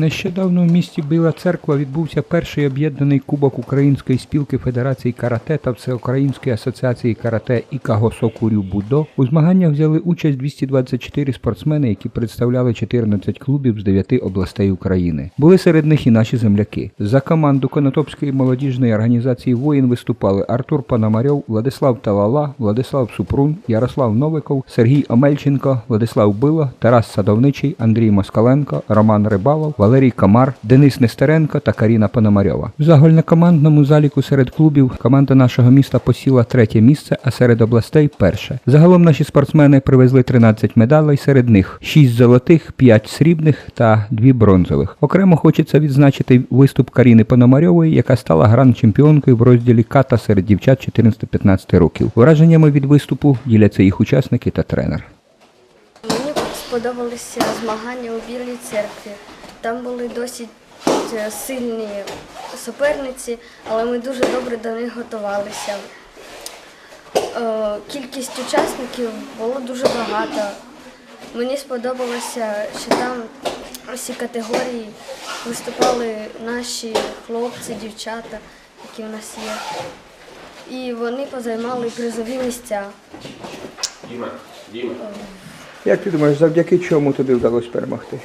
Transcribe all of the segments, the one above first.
Нещодавно в місті Біла Церква відбувся перший об'єднаний кубок Української спілки Федерації карате та Всеукраїнської асоціації карате і Кагосокурю Будо. У змаганнях взяли участь 224 спортсмени, які представляли 14 клубів з 9 областей України. Були серед них і наші земляки. За команду Конотопської молодіжної організації Воїн виступали Артур Пономарьов, Владислав Талала, Владислав Супрун, Ярослав Новиков, Сергій Омельченко, Владислав Било, Тарас Садовничий, Андрій Москаленко, Роман Рибалов, Валерій Комар, Денис Нестеренко та Каріна Пономарьова. В загальнокомандному заліку серед клубів команда нашого міста посіла третє місце, а серед областей перше. Загалом наші спортсмени привезли 13 медалей, серед них 6 золотих, 5 срібних та 2 бронзових. Окремо хочеться відзначити виступ Каріни Пономарьової, яка стала гранд-чемпіонкою в розділі ката серед дівчат 14-15 років. Враженнями від виступу діляться їх учасники та тренер. Мені сподобалися змагання у Білій церкві. Там були досить е, сильні суперниці, але ми дуже добре до них готувалися. Е, Кількість учасників було дуже багато. Мені сподобалося, що там усі категорії виступали наші хлопці, дівчата, які в нас є. І вони позаймали призові місця. Діма, Діма. Як ти думаєш, завдяки чому тобі вдалося перемогти?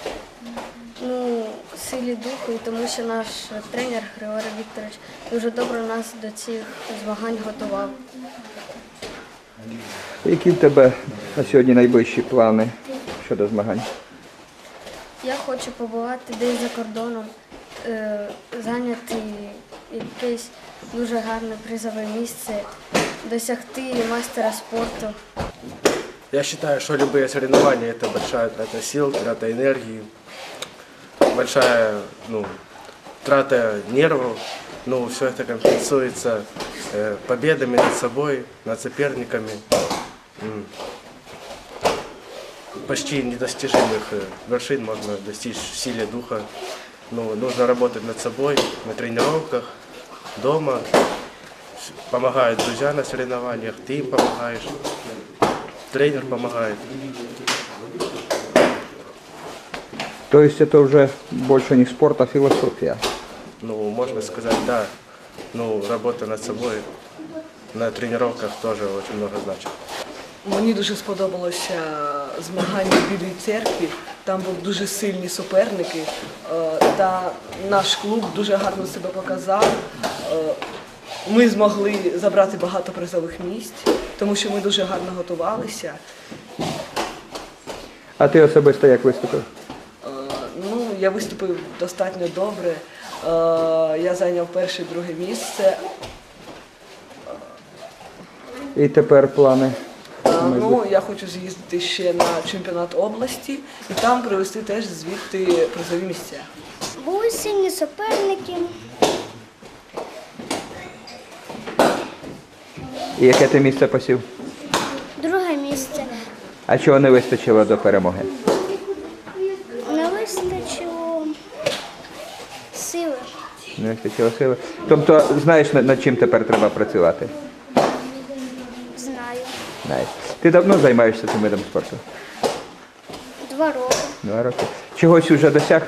Ну, силі духу, і тому що наш тренер Григорій Вікторович дуже добре нас до цих змагань готував. Які в тебе на сьогодні найближчі плани щодо змагань? Я хочу побувати десь за кордоном, е, зайняти якесь дуже гарне призове місце, досягти мастера спорту. Я считаю, что любые соревнования это большая трата сил, трата энергии, большая ну, трата нервов. Ну, все это компенсуется э, победами над собой, над соперниками. М. Почти недостижимых э, вершин можно достичь в силе духа. Ну, нужно работать над собой, на тренировках, дома. Помогают друзья на соревнованиях, ты им помогаешь. Тренер помогает. Тобто це вже більше не спорт, а філософія. Ну, можно сказать, да. Ну, работа над собой на тренировках тоже очень много значит. Мені дуже сподобалося змагання в Білій церкві. Там були дуже сильні суперники. е, Та наш клуб дуже гарно себе показав. Е, Ми змогли забрати багато призових місць, тому що ми дуже гарно готувалися. А ти особисто як виступив? Я виступив достатньо добре. Е, Я зайняв перше і друге місце. І тепер плани. Е, Ну, я хочу з'їздити ще на чемпіонат області і там привезти теж звідти призові місця. Були сильні суперники. І яке ти місце посів? Друге місце. А чого не вистачило до перемоги? Не вистачило сили. Не вистачило сили. Тобто, знаєш, над, над чим тепер треба працювати? Знаю. Знаєш. Ти давно займаєшся цим видом спорту? Два роки. Два роки. Чогось вже досяг?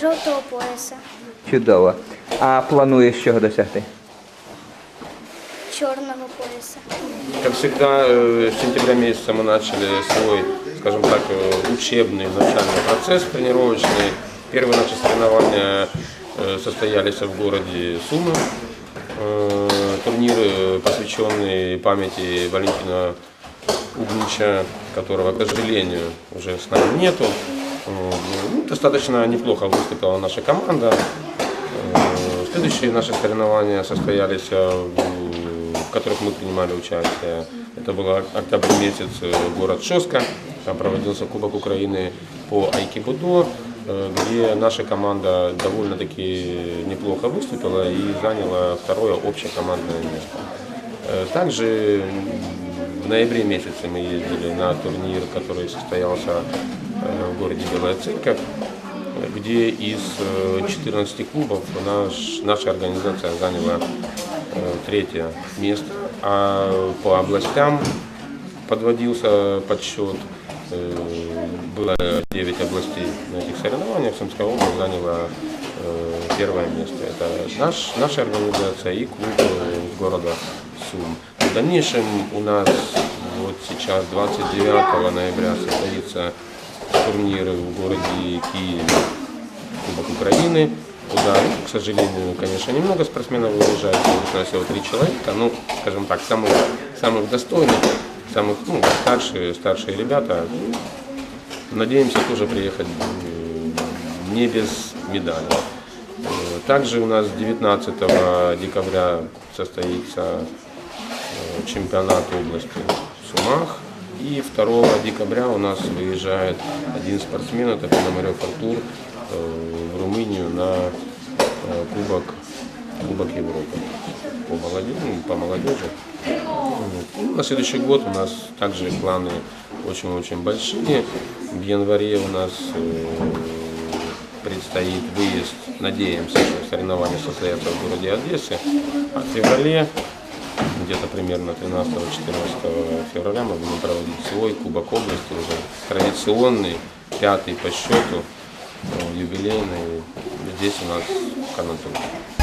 Жовтого пояса. Чудово. А плануєш чого досягти? Чорного пояса. Как всегда, э, с сентября месяца мы начали свой, скажем так, э, учебный начальный процесс тренировочный. Первые наши соревнования э, состоялись в городе Сумы. Э, Турниры, посвященные памяти Валентина Угнича, которого, к сожалению, уже с нами нету. Ну, Достаточно неплохо выступила наша команда. Следующие наши соревнования состоялись, в которых мы принимали участие. Это был октябрь месяц, город Шоска. Там проводился Кубок Украины по айкибудо, э, где наша команда довольно-таки неплохо выступила и заняла второе общекомандное место. Э, Также в ноябре месяце мы ездили на турнир, который состоялся э, в городе Белая Церковь где из э, 14 клубов наш, наша организация заняла третье место, а по областям подводился подсчет. Э, было 9 областей на этих соревнованиях. Сумская область заняла э, первое место. Это наш, наша организация и клуб э, города Сум. В дальнейшем у нас вот сейчас 29 ноября состоится турнир в городе Киеве Кубок Украины. Куда, к сожалению, конечно, немного спортсменов выезжает, всего три человека, ну, скажем так, самых, самых достойных, самых ну, старшие, старшие ребята. Надеемся тоже приехать э, не без медали. Э, Также у нас 19 декабря состоится э, чемпионат области в Сумах. И 2 декабря у нас выезжает один спортсмен, это Пономарев Артур, в Румынию на Кубок, Кубок Европы по молодежи. ну, По молодежи. Вот. Ну, На следующий год у нас также планы очень-очень большие. В январе у нас э, предстоит выезд, надеемся, что соревнования состоятся в городе Одессе. А в феврале, где-то примерно 13-14 февраля мы будем проводить свой Кубок области, уже традиционный, пятый по счету, э, юбилейный, здесь у нас в Канатоне.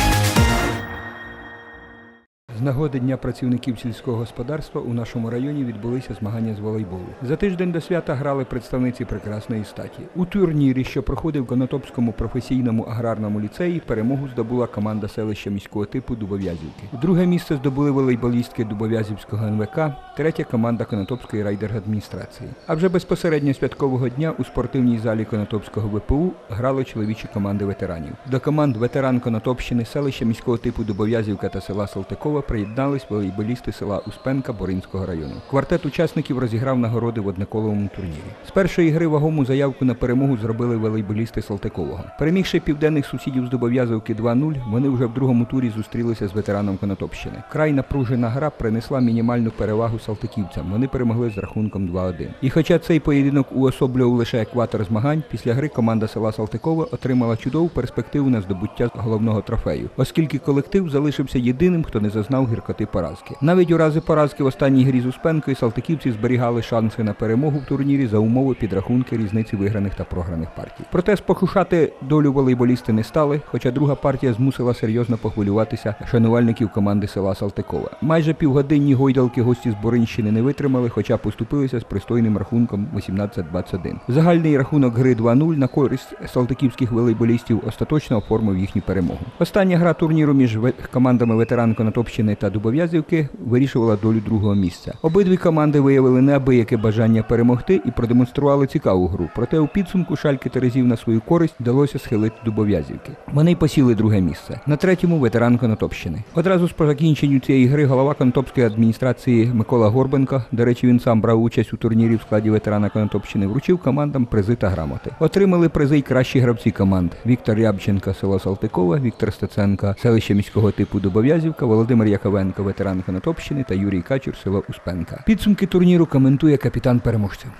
Нагоди Дня працівників сільського господарства у нашому районі відбулися змагання з волейболу. За тиждень до свята грали представниці прекрасної статі. У турнірі, що проходив в Конотопському професійному аграрному ліцеї, перемогу здобула команда селища міського типу Дубов'язівки. Друге місце здобули волейболістки Дубов'язівського НВК, третя команда Конотопської райдержадміністрації. А вже безпосередньо святкового дня у спортивній залі Конотопського ВПУ грали чоловічі команди ветеранів. До команд ветеран Конотопщини, селища міського типу Дубов'язівка та села Салтикова приєднались волейболісти села Успенка Боринського району. Квартет учасників розіграв нагороди в одноколовому турнірі. З першої гри вагому заявку на перемогу зробили волейболісти Салтикового. Перемігши південних сусідів з Дубов'язовки 2-0, вони вже в другому турі зустрілися з ветераном Конотопщини. Край напружена гра принесла мінімальну перевагу салтиківцям. Вони перемогли з рахунком 2-1. І хоча цей поєдинок уособлював лише екватор змагань, після гри команда села Салтикова отримала чудову перспективу на здобуття головного трофею, оскільки колектив залишився єдиним, хто не зазнав гіркоти поразки. Навіть у рази поразки в останній грі з Успенкою салтиківці зберігали шанси на перемогу в турнірі за умови підрахунки різниці виграних та програних партій. Проте спокушати долю волейболісти не стали, хоча друга партія змусила серйозно похвилюватися шанувальників команди села Салтикова. Майже півгодинні гойдалки гості з Боринщини не витримали, хоча поступилися з пристойним рахунком 18-21. Загальний рахунок гри 2-0 на користь салтиківських волейболістів остаточно оформив їхню перемогу. Остання гра турніру між командами ветеран Конотопщини та Дубов'язівки вирішувала долю другого місця. Обидві команди виявили неабияке бажання перемогти і продемонстрували цікаву гру. Проте у підсумку шальки Терезів на свою користь вдалося схилити Дубов'язівки. Вони й посіли друге місце. На третьому ветеран Конотопщини. Одразу ж по закінченню цієї гри голова Конотопської адміністрації Микола Горбенко, до речі, він сам брав участь у турнірі в складі ветерана Конотопщини, вручив командам призи та грамоти. Отримали призи й кращі гравці команд: Віктор Рябченко, село Салтикова, Віктор Стеценко, селище міського типу Дубов'язівка, Володимир Яковенко, ветеран Конотопщини та Юрій Качур, село Успенка. Підсумки турніру коментує капітан переможців.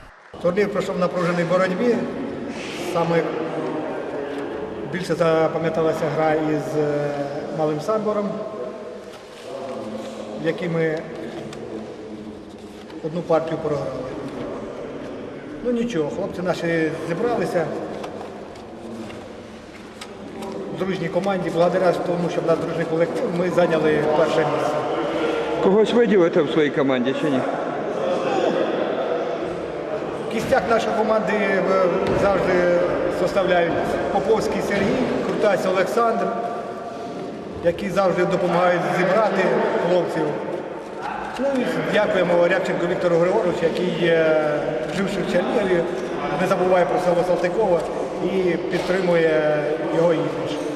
Турнір пройшов в напруженій боротьбі. Саме більше запам'яталася гра із е, Малим Самбором, в якій ми одну партію програли. Ну нічого, хлопці наші зібралися дружній команді. Благодаря тому, що в нас дружний колектив, ми зайняли перше місце. Когось виділите в своїй команді чи ні? Кістяк нашої команди е, завжди составляють Поповський Сергій, Крутась Олександр, які завжди допомагають зібрати хлопців. Ну і дякуємо Рябченку Віктору Григоровичу, який е, живши в Чернігові, не забуває про село Салтикова і підтримує його імідж.